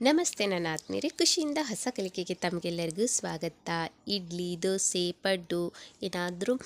ನಮಸ್ತೆ ನನ್ನ ಆತ್ಮೀಯರೇ. ಖುಷಿಯಿಂದ ಹೊಸ ಕಲಿಕೆಗೆ ತಮಗೆಲ್ಲರಿಗೂ ಸ್ವಾಗತ. ಇಡ್ಲಿ ದೋಸೆ ಪಡ್ಡು ಏನಾದರೂ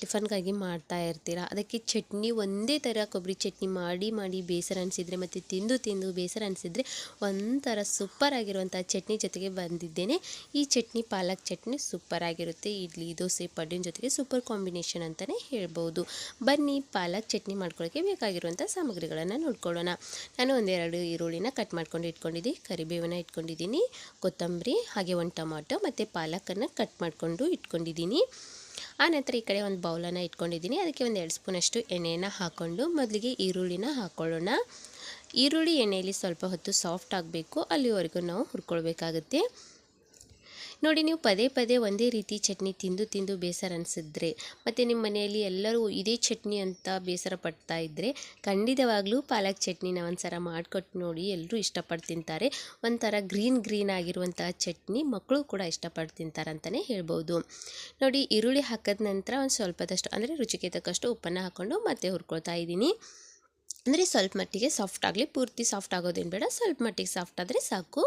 ಟಿಫನ್ಗಾಗಿ ಮಾಡ್ತಾ ಇರ್ತೀರ? ಅದಕ್ಕೆ ಚಟ್ನಿ ಒಂದೇ ಥರ ಕೊಬ್ಬರಿ ಚಟ್ನಿ ಮಾಡಿ ಮಾಡಿ ಬೇಸರ ಅನಿಸಿದರೆ ಮತ್ತು ತಿಂದು ತಿಂದು ಬೇಸರ ಅನಿಸಿದರೆ ಒಂಥರ ಸೂಪರ್ ಆಗಿರುವಂಥ ಚಟ್ನಿ ಜೊತೆಗೆ ಬಂದಿದ್ದೇನೆ. ಈ ಚಟ್ನಿ, ಪಾಲಕ್ ಚಟ್ನಿ ಸೂಪರ್ ಆಗಿರುತ್ತೆ. ಇಡ್ಲಿ, ದೋಸೆ, ಪಡ್ಡಿನ ಜೊತೆಗೆ ಸೂಪರ್ ಕಾಂಬಿನೇಷನ್ ಅಂತಲೇ ಹೇಳ್ಬೋದು. ಬನ್ನಿ, ಪಾಲಕ್ ಚಟ್ನಿ ಮಾಡ್ಕೊಳ್ಳೋಕ್ಕೆ ಬೇಕಾಗಿರುವಂಥ ಸಾಮಗ್ರಿಗಳನ್ನು ನೋಡ್ಕೊಳ್ಳೋಣ. ನಾನು ಒಂದೆರಡು ಈರುಳ್ಳಿನ ಕಟ್ ಮಾಡ್ಕೊಂಡು ಇಟ್ಕೊಂಡಿದ್ದೆ ಕರಿಬೇವನ್ನ ಇಟ್ಕೊಂಡಿದ್ದೀನಿ. ಕೊತ್ತಂಬರಿ, ಹಾಗೆ ಒಂದು ಟೊಮಾಟೊ ಮತ್ತು ಪಾಲಕನ್ನು ಕಟ್ ಮಾಡಿಕೊಂಡು ಇಟ್ಕೊಂಡಿದ್ದೀನಿ. ಆನಂತರ ಈ ಕಡೆ ಒಂದು ಬೌಲನ್ನು ಇಟ್ಕೊಂಡಿದ್ದೀನಿ. ಅದಕ್ಕೆ ಒಂದು ಎರಡು ಸ್ಪೂನಷ್ಟು ಎಣ್ಣೆಯನ್ನು ಹಾಕ್ಕೊಂಡು ಮೊದಲಿಗೆ ಈರುಳ್ಳಿನ ಹಾಕ್ಕೊಳ್ಳೋಣ ಈರುಳ್ಳಿ ಎಣ್ಣೆಯಲ್ಲಿ ಸ್ವಲ್ಪ ಹೊತ್ತು ಸಾಫ್ಟ್ ಆಗಬೇಕು. ಅಲ್ಲಿವರೆಗೂ ನಾವು ಹುರ್ಕೊಳ್ಬೇಕಾಗುತ್ತೆ. ನೋಡಿ, ನೀವು ಪದೇ ಪದೇ ಒಂದೇ ರೀತಿ ಚಟ್ನಿ ತಿಂದು ತಿಂದು ಬೇಸರ ಅನಿಸಿದ್ರೆ, ಮತ್ತು ನಿಮ್ಮ ಮನೆಯಲ್ಲಿ ಎಲ್ಲರೂ ಇದೇ ಚಟ್ನಿ ಅಂತ ಬೇಸರ ಪಡ್ತಾ ಇದ್ದರೆ ಖಂಡಿತವಾಗ್ಲೂ ಪಾಲಕ್ ಚಟ್ನಿನ ಒಂದು ಸಲ ಮಾಡಿಕೊಟ್ಟು ನೋಡಿ ಎಲ್ಲರೂ ಇಷ್ಟಪಟ್ಟು ತಿಂತಾರೆ. ಒಂಥರ ಗ್ರೀನ್ ಗ್ರೀನ್ ಆಗಿರುವಂತಹ ಚಟ್ನಿ ಮಕ್ಕಳು ಕೂಡ ಇಷ್ಟಪಟ್ಟು ತಿಂತಾರೆ ಅಂತಲೇ ಹೇಳ್ಬೋದು. ನೋಡಿ, ಈರುಳ್ಳಿ ಹಾಕಿದ ನಂತರ ಒಂದು ಸ್ವಲ್ಪದಷ್ಟು, ಅಂದರೆ ರುಚಿಗೆ ತಕ್ಕಷ್ಟು ಉಪ್ಪನ್ನು ಹಾಕ್ಕೊಂಡು ಮತ್ತೆ ಹುರ್ಕೊಳ್ತಾ ಇದ್ದೀನಿ. ಅಂದರೆ ಸ್ವಲ್ಪ ಮಟ್ಟಿಗೆ ಸಾಫ್ಟ್ ಆಗಲಿ, ಪೂರ್ತಿ ಸಾಫ್ಟ್ ಆಗೋದೇನು ಬೇಡ, ಸ್ವಲ್ಪ ಮಟ್ಟಿಗೆ ಸಾಫ್ಟ್ ಆದರೆ ಸಾಕು.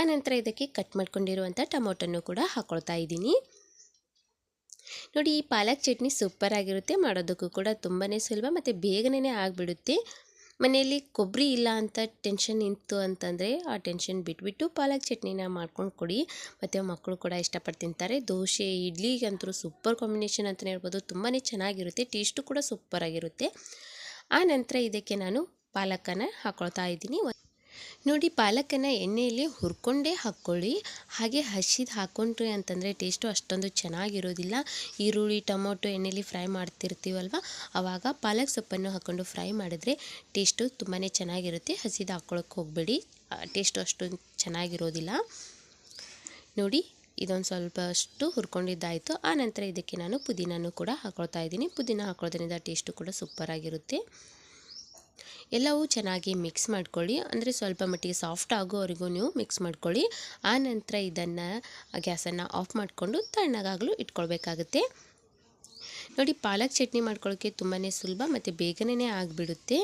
ಆನಂತರ ಇದಕ್ಕೆ ಕಟ್ ಮಾಡ್ಕೊಂಡಿರುವಂಥ ಟೊಮೊಟೊನೂ ಕೂಡ ಹಾಕ್ಕೊಳ್ತಾ ಇದ್ದೀನಿ. ನೋಡಿ, ಈ ಪಾಲಕ್ ಚಟ್ನಿ ಸೂಪರ್ ಆಗಿರುತ್ತೆ. ಮಾಡೋದಕ್ಕೂ ಕೂಡ ತುಂಬಾ ಸುಲಭ ಮತ್ತು ಬೇಗನೆ ಆಗಿಬಿಡುತ್ತೆ. ಮನೆಯಲ್ಲಿ ಕೊಬ್ಬರಿ ಇಲ್ಲ ಅಂತ ಟೆನ್ಷನ್ ಇತ್ತು ಅಂತಂದರೆ ಆ ಟೆನ್ಷನ್ ಬಿಟ್ಬಿಟ್ಟು ಪಾಲಕ್ ಚಟ್ನಿನ ಮಾಡ್ಕೊಂಡು ಕೊಡಿ. ಮತ್ತು ಮಕ್ಕಳು ಕೂಡ ಇಷ್ಟಪಟ್ಟು ತಿಂತಾರೆ. ದೋಸೆ ಇಡ್ಲಿಗಂತೂ ಸೂಪರ್ ಕಾಂಬಿನೇಷನ್ ಅಂತಲೇ ಹೇಳ್ಬೋದು. ತುಂಬಾ ಚೆನ್ನಾಗಿರುತ್ತೆ. ಟೇಸ್ಟು ಕೂಡ ಸೂಪರ್ ಆಗಿರುತ್ತೆ. ಆ ನಂತರ ಇದಕ್ಕೆ ನಾನು ಪಾಲಕನ್ನು ಹಾಕ್ಕೊಳ್ತಾ ಇದ್ದೀನಿ. ನೋಡಿ ಪಾಲಕನ್ನು ಎಣ್ಣೆಯಲ್ಲಿ ಹುರ್ಕೊಂಡೇ ಹಾಕ್ಕೊಳ್ಳಿ. ಹಾಗೆ ಹಸಿದು ಹಾಕ್ಕೊಂಡ್ರಿ ಅಂತಂದರೆ ಟೇಸ್ಟು ಅಷ್ಟೊಂದು ಚೆನ್ನಾಗಿರೋದಿಲ್ಲ. ಈರುಳ್ಳಿ, ಟೊಮೊಟೊ ಎಣ್ಣೆಯಲ್ಲಿ ಫ್ರೈ ಮಾಡ್ತಿರ್ತೀವಲ್ವ? ಆವಾಗ ಪಾಲಕ್ ಸೊಪ್ಪನ್ನು ಹಾಕ್ಕೊಂಡು ಫ್ರೈ ಮಾಡಿದ್ರೆ ಟೇಸ್ಟು ತುಂಬಾ ಚೆನ್ನಾಗಿರುತ್ತೆ. ಹಸಿದು ಹಾಕ್ಕೊಳಕ್ಕೆ ಹೋಗಬೇಡಿ. ಟೇಸ್ಟು ಅಷ್ಟೊಂದು ಚೆನ್ನಾಗಿರೋದಿಲ್ಲ. ನೋಡಿ ಇದೊಂದು ಸ್ವಲ್ಪ ಅಷ್ಟು ಹುರ್ಕೊಂಡಿದ್ದಾಯಿತು. ಆ ನಂತರ ಇದಕ್ಕೆ ನಾನು ಪುದೀನೂ ಕೂಡ ಹಾಕೊಳ್ತಾ ಇದ್ದೀನಿ. ಪುದೀನ ಹಾಕೊಳ್ಳೋದ್ರಿಂದ ಟೇಸ್ಟು ಕೂಡ ಸೂಪರಾಗಿರುತ್ತೆ ಎಲ್ಲವೂ ಚೆನ್ನಾಗಿ ಮಿಕ್ಸ್ ಮಾಡ್ಕೊಳ್ಳಿ. ಅಂದರೆ ಸ್ವಲ್ಪ ಮಟ್ಟಿಗೆ ಸಾಫ್ಟ್ ಆಗೋವರೆಗೂ ನೀವು ಮಿಕ್ಸ್ ಮಾಡ್ಕೊಳ್ಳಿ. ಆ ನಂತರ ಇದನ್ನು ಗ್ಯಾಸನ್ನು ಆಫ್ ಮಾಡಿಕೊಂಡು ತಣ್ಣಗಾಗಲು ಇಟ್ಕೊಳ್ಬೇಕಾಗುತ್ತೆ. ನೋಡಿ, ಪಾಲಕ್ ಚಟ್ನಿ ಮಾಡ್ಕೊಳ್ಳೋಕ್ಕೆ ತುಂಬಾ ಸುಲಭ ಮತ್ತು ಬೇಗನೆ ಆಗಿಬಿಡುತ್ತೆ.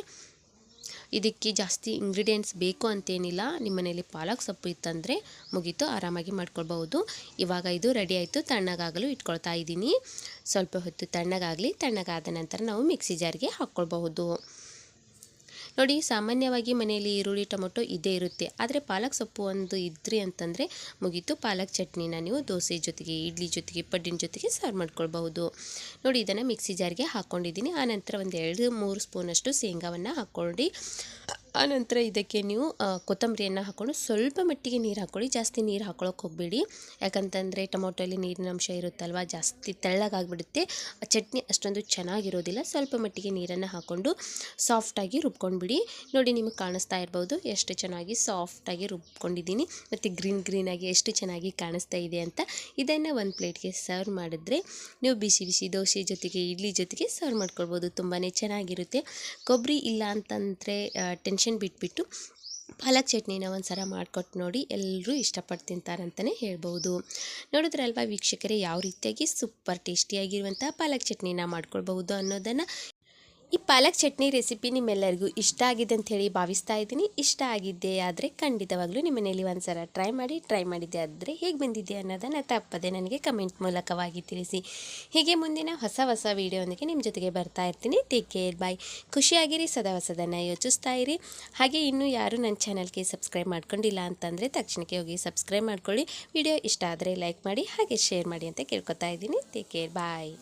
ಇದಕ್ಕೆ ಜಾಸ್ತಿ ಇಂಗ್ರೀಡಿಯೆಂಟ್ಸ್ ಬೇಕು ಅಂತೇನಿಲ್ಲ. ನಿಮ್ಮ ಮನೆಯಲ್ಲಿ ಪಾಲಕ್ ಸೊಪ್ಪು ಇತ್ತಂದರೆ ಮುಗೀತು, ಆರಾಮಾಗಿ ಮಾಡ್ಕೊಳ್ಬಹುದು. ಇವಾಗ ಇದು ರೆಡಿ ಆಯಿತು, ತಣ್ಣಗಾಗಲು ಇಟ್ಕೊಳ್ತಾ ಇದ್ದೀನಿ. ಸ್ವಲ್ಪ ಹೊತ್ತು ತಣ್ಣಗಾಗಲಿ, ತಣ್ಣಗಾದ ನಂತರ ನಾವು ಮಿಕ್ಸಿ ಜಾರಿಗೆ ಹಾಕ್ಕೊಳ್ಬಹುದು. ನೋಡಿ, ಸಾಮಾನ್ಯವಾಗಿ ಮನೆಯಲ್ಲಿ ಈರುಳ್ಳಿ, ಟೊಮೊಟೊ ಇದೇ ಇರುತ್ತೆ. ಆದರೆ ಪಾಲಕ್ ಸೊಪ್ಪು ಒಂದು ಇದ್ರಿ ಅಂತಂದರೆ ಮುಗೀತು. ಪಾಲಕ್ ಚಟ್ನಿನ ನೀವು ದೋಸೆ ಜೊತೆಗೆ, ಇಡ್ಲಿ ಜೊತೆಗೆ, ಪಡ್ಡಿನ ಜೊತೆಗೆ ಸರ್ವ್ ಮಾಡ್ಕೊಳ್ಬಹುದು. ನೋಡಿ, ಇದನ್ನು ಮಿಕ್ಸಿ ಜಾರ್ಗೆ ಹಾಕ್ಕೊಂಡಿದ್ದೀನಿ ಆನಂತರ ಒಂದು ಎರಡು ಮೂರು ಸ್ಪೂನಷ್ಟು ಶೇಂಗಾವನ್ನು ಹಾಕ್ಕೊಂಡು ಆನಂತರ ಇದಕ್ಕೆ ನೀವು ಕೊತ್ತಂಬರಿಯನ್ನು ಹಾಕ್ಕೊಂಡು ಸ್ವಲ್ಪ ಮಟ್ಟಿಗೆ ನೀರು ಹಾಕ್ಕೊಳ್ಳಿ ಜಾಸ್ತಿ ನೀರು ಹಾಕ್ಕೊಳಕ್ಕೆ ಹೋಗಬೇಡಿ. ಯಾಕಂತಂದರೆ ಟೊಮೊಟೊಲಿ ನೀರಿನ ಅಂಶ ಇರುತ್ತಲ್ವ? ಜಾಸ್ತಿ ತೆಳ್ಳಗಾಗಿಬಿಡುತ್ತೆ. ಚಟ್ನಿ ಅಷ್ಟೊಂದು ಚೆನ್ನಾಗಿರೋದಿಲ್ಲ. ಸ್ವಲ್ಪ ಮಟ್ಟಿಗೆ ನೀರನ್ನು ಹಾಕ್ಕೊಂಡು ಸಾಫ್ಟಾಗಿ ರುಬ್ಕೊಂಡ್ಬಿಡಿ. ನೋಡಿ ನಿಮಗೆ ಕಾಣಿಸ್ತಾ ಇರ್ಬೋದು. ಎಷ್ಟು ಚೆನ್ನಾಗಿ ಸಾಫ್ಟಾಗಿ ರುಬ್ಕೊಂಡಿದ್ದೀನಿ. ಮತ್ತು ಗ್ರೀನ್ ಗ್ರೀನಾಗಿ ಎಷ್ಟು ಚೆನ್ನಾಗಿ ಕಾಣಿಸ್ತಾ ಇದೆ ಅಂತ ಇದನ್ನು ಒಂದು ಪ್ಲೇಟ್ಗೆ ಸರ್ವ್ ಮಾಡಿದ್ರೆ ನೀವು ಬಿಸಿ ಬಿಸಿ ದೋಸೆ ಜೊತೆಗೆ, ಇಡ್ಲಿ ಜೊತೆಗೆ ಸರ್ವ್ ಮಾಡ್ಕೊಳ್ಬೋದು. ತುಂಬಾ ಚೆನ್ನಾಗಿರುತ್ತೆ. ಕೊಬ್ಬರಿ ಇಲ್ಲ ಅಂತಂದರೆ ಟೆನ್ಷನ್ ಟೆನ್ಷನ್ ಬಿಟ್ಬಿಟ್ಟು ಪಾಲಕ್ ಚಟ್ನಿನ ಒಂದು ಸಲ ಮಾಡಿಕೊಟ್ಟು ನೋಡಿ ಎಲ್ಲರೂ ಇಷ್ಟಪಟ್ಟು ತಿಂತಾರಂತಲೇ ಹೇಳ್ಬೋದು. ನೋಡಿದ್ರಲ್ವಾ ವೀಕ್ಷಕರೇ, ಯಾವ ರೀತಿಯಾಗಿ ಸೂಪರ್ ಟೇಸ್ಟಿಯಾಗಿರುವಂಥ ಪಾಲಕ್ ಚಟ್ನಿನ ಮಾಡ್ಕೊಳ್ಬಹುದು ಅನ್ನೋದನ್ನು ಈ ಪಾಲಕ್ ಚಟ್ನಿ ರೆಸಿಪಿ ನಿಮ್ಮೆಲ್ಲರಿಗೂ ಇಷ್ಟ ಆಗಿದೆ ಅಂತ ಹೇಳಿ ಭಾವಿಸ್ತಾ ಇದ್ದೀನಿ. ಇಷ್ಟ ಆಗಿದ್ದೆ ಆದರೆ ಖಂಡಿತವಾಗ್ಲೂ ನಿಮ್ಮ ಮನೆಯಲ್ಲಿ ಒಂದು ಸಲ ಟ್ರೈ ಮಾಡಿ ಟ್ರೈ ಮಾಡಿದ್ದೆ ಆದರೆ ಹೇಗೆ ಬಂದಿದೆ ಅನ್ನೋದನ್ನು ತಪ್ಪದೆ ನನಗೆ ಕಮೆಂಟ್ ಮೂಲಕವಾಗಿ ತಿಳಿಸಿ. ಹೀಗೆ ಮುಂದಿನ ಹೊಸ ಹೊಸ ವೀಡಿಯೋನಿಗೆ ನಿಮ್ಮ ಜೊತೆಗೆ ಬರ್ತಾ ಇರ್ತೀನಿ. ಟೇಕ್ ಕೇರ್ ಬಾಯ್ ಖುಷಿಯಾಗಿರಿ, ಸದಾ ಹೊಸದನ್ನು ಯೋಚಿಸ್ತಾ ಇರಿ. ಹಾಗೆ ಇನ್ನೂ ಯಾರು ನನ್ನ ಚಾನಲ್ಗೆ ಸಬ್ಸ್ಕ್ರೈಬ್ ಮಾಡ್ಕೊಂಡಿಲ್ಲ ಅಂತಂದರೆ ತಕ್ಷಣಕ್ಕೆ ಹೋಗಿ ಸಬ್ಸ್ಕ್ರೈಬ್ ಮಾಡ್ಕೊಳ್ಳಿ. ವಿಡಿಯೋ ಇಷ್ಟ ಆದರೆ ಲೈಕ್ ಮಾಡಿ, ಹಾಗೆ ಶೇರ್ ಮಾಡಿ ಅಂತ ಕೇಳ್ಕೊತಾ ಇದ್ದೀನಿ. Take care bye